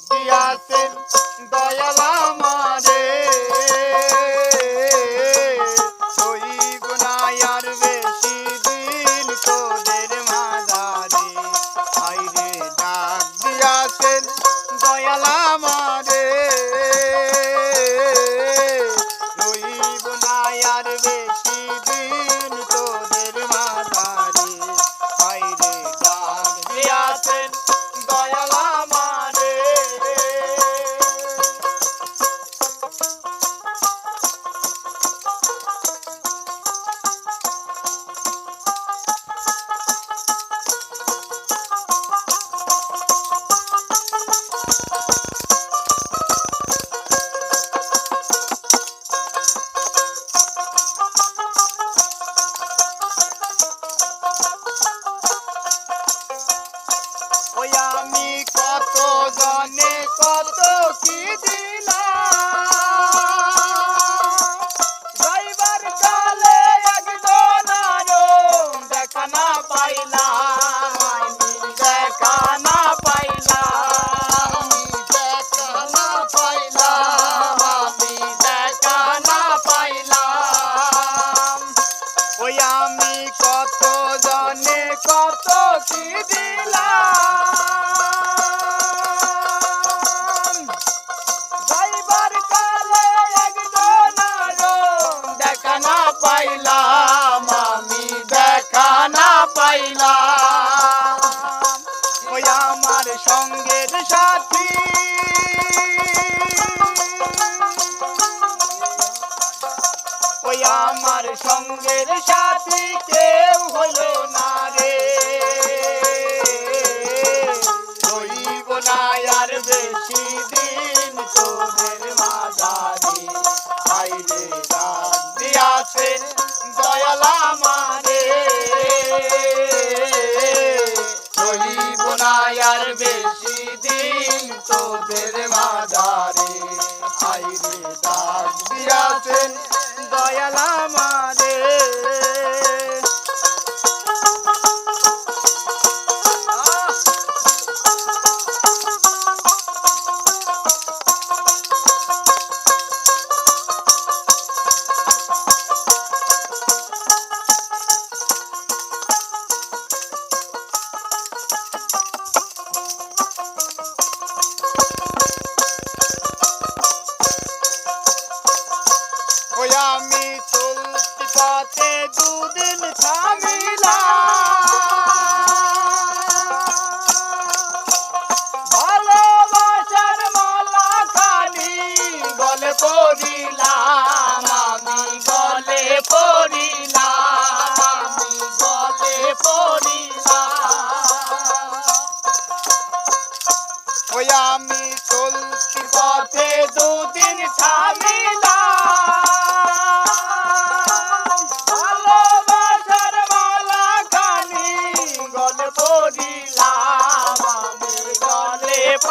দিয়াছেন দয়াল কত জনে কত কি দিলাম? যাইবার কালে একজন দেখা না পাইলাম, আমি দেখা না পাইলাম। ওই আমার সঙ্গের ওই আমার সঙ্গের সাথী, কেউ হলো না রে। হইব না আর বেশি দিন তোদের মাঝারে। ডাক দিয়াছেন দয়াল আমারে। হইব না আর বেশি দিন তোদের মাঝারে। আইরে ডাক দিয়াছেন দয়াল আমারে থামিলাম ভালোবাসার মালা খালি গলে পড়িলাম, আমি গলে পড়িলাম। আমি গলে পড়িলাম ওই আমি চলতি পথে দুদিন থামিলাম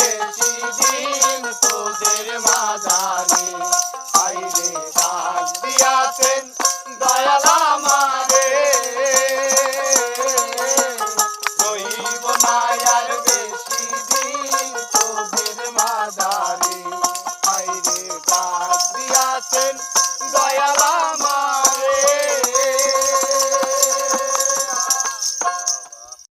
বেশি দিন তোদের মাদারে। আইরে ডাক দিয়াছেন দয়াল আমারে রইব না আর বেশি দিন